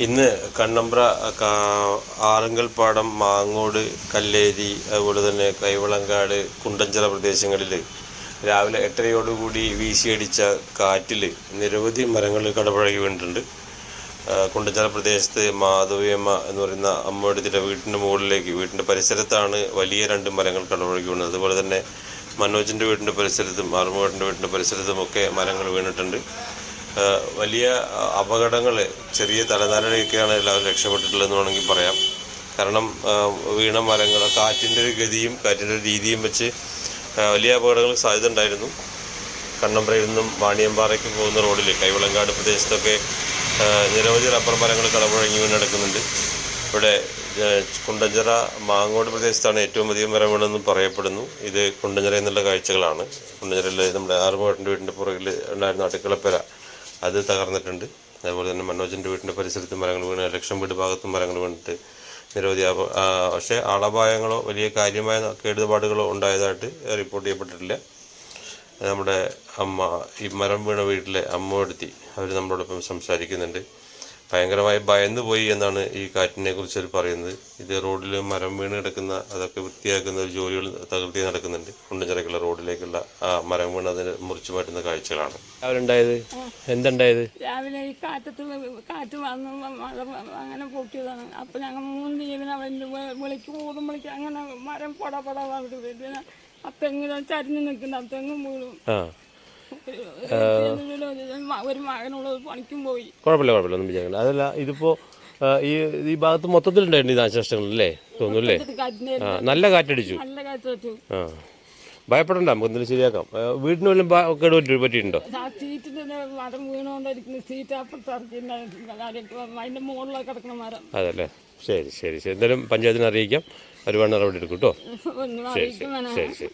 ഇന്ന് കണ്ണമ്പ്ര ആറങ്കൽപ്പാടം മാങ്ങോട് കല്ലേരി അതുപോലെ തന്നെ കൈവളങ്കാട് കുണ്ടഞ്ചിറ പ്രദേശങ്ങളിൽ രാവിലെ എട്ടരയോടുകൂടി വീശിയടിച്ച കാറ്റിൽ നിരവധി മരങ്ങൾ കടപഴകി വീണിട്ടുണ്ട്. കുണ്ടഞ്ചല പ്രദേശത്ത് മാധവിയമ്മ എന്ന് പറയുന്ന അമ്മയുടെ വീട്ടിന്റെ മുകളിലേക്ക് വീട്ടിന്റെ പരിസരത്താണ് വലിയ രണ്ട് മരങ്ങൾ കടപഴകി വീണത്. അതുപോലെ തന്നെ മനോജിന്റെ വീടിന്റെ പരിസരത്തും ആറുമുഖട്ടിന്റെ വീടിന്റെ പരിസരത്തും ഒക്കെ മരങ്ങൾ വീണിട്ടുണ്ട്. വലിയ അപകടങ്ങൾ ചെറിയ തലനാരിഴയൊക്കെയാണ് എല്ലാവരും രക്ഷപ്പെട്ടിട്ടുള്ളതെന്ന് വേണമെങ്കിൽ പറയാം. കാരണം വീണ മരങ്ങൾ കാറ്റിന്റെ ഒരു ഗതിയും കാറ്റിന്റെ ഒരു രീതിയും വെച്ച് വലിയ അപകടങ്ങൾ സാധ്യത ഉണ്ടായിരുന്നു. കണ്ണമ്പ്രയിൽ നിന്നും വാണിയമ്പാറയ്ക്ക് പോകുന്ന റോഡിൽ കൈവളങ്കാട് പ്രദേശത്തൊക്കെ നിരവധി റബ്ബർ മരങ്ങൾ കടപുഴങ്ങി വീണെടുക്കുന്നുണ്ട് ഇവിടെ ആ, കുണ്ടഞ്ചിറ മാങ്ങോട് പ്രദേശത്താണ് ഏറ്റവും അധികം മരം വീണെന്ന് പറയപ്പെടുന്നു. ഇത് കുണ്ടഞ്ചിറ എന്നുള്ള കാഴ്ചകളാണ്. കുണ്ടഞ്ചിറയിൽ നമ്മുടെ ആറുമോട്ടന്റെ വീടിന്റെ പുറകിൽ ഉണ്ടായിരുന്ന അടുക്കളപ്പുര. അത് തകർന്നിട്ടുണ്ട്. അതുപോലെ തന്നെ മനോജിന്റെ വീടിന്റെ പരിസരത്ത് മരങ്ങൾ വീണ് ലക്ഷം വീട് ഭാഗത്തും മരങ്ങൾ വീണിട്ട് നിരവധി പക്ഷേ ആളപായങ്ങളോ വലിയ കാര്യമായ കേടുപാടുകളോ ഉണ്ടായതായിട്ട് റിപ്പോർട്ട് ചെയ്യപ്പെട്ടിട്ടില്ല. നമ്മുടെ അമ്മ ഈ മരം വീണ വീട്ടിലെ അമ്മ എടുത്തി അവർ നമ്മളോടൊപ്പം സംസാരിക്കുന്നുണ്ട്. ഭയങ്കരമായി ഭയന്നു പോയി എന്നാണ് ഈ കാറ്റിനെ കുറിച്ച് അവർ പറയുന്നത്. ഇത് റോഡിൽ മരം വീണ് കിടക്കുന്ന അതൊക്കെ വൃത്തിയാക്കുന്ന ഒരു ജോലികൾ തകൃതി നടക്കുന്നുണ്ട്. കുണ്ടഞ്ചിറക്കുള്ള റോഡിലേക്കുള്ള ആ മരം വീണ് അതിന് മുറിച്ചു മാറ്റുന്ന കാഴ്ചകളാണ്. ഉണ്ടായത്? എന്തുണ്ടായത്? രാവിലെ ഈ കാറ്റത്ത് കാറ്റ് വന്ന് അങ്ങനെ പൊട്ടിയതാണ്. അപ്പൊ ഞങ്ങൾ മൂന്ന് ജീവനെ വിളിക്ക് ഊതും വിളിക്ക് അങ്ങനെ മരം പൊട പൊട വന്നിട്ട് ആ തെങ്ങിന് ചരിഞ്ഞ് നിൽക്കുന്ന ആ തെങ്ങും വീഴും ഒരു മകനുള്ളത് പണിക്കും പോയി. കുഴപ്പമില്ല കുഴപ്പമില്ല. ഒന്നും വിചാരിക്കണം അതല്ല ഇതിപ്പോ ഈ ഈ ഭാഗത്ത് മൊത്തത്തിലുണ്ടായിരുന്നു ഈ നാശനഷ്ടങ്ങൾ അല്ലേ തോന്നുന്നു അല്ലേ? ഇത് കാറ്റിന്റെ ആ നല്ല കാറ്റടിച്ചു. നല്ല ആ. ഭയപ്പെടണ്ട നമുക്ക് എന്തെങ്കിലും ശരിയാക്കാം. വീടിന് വല്ലതും കേട് പറ്റി പറ്റിയിട്ടുണ്ടോ? അതല്ലേ. ശരി ശരി ശരി. എന്തായാലും പഞ്ചായത്തിനെ അറിയിക്കാം. ഒരുപാട് നടപടി എടുക്കും കേട്ടോ. ശരി ശരി ശരി ശരി.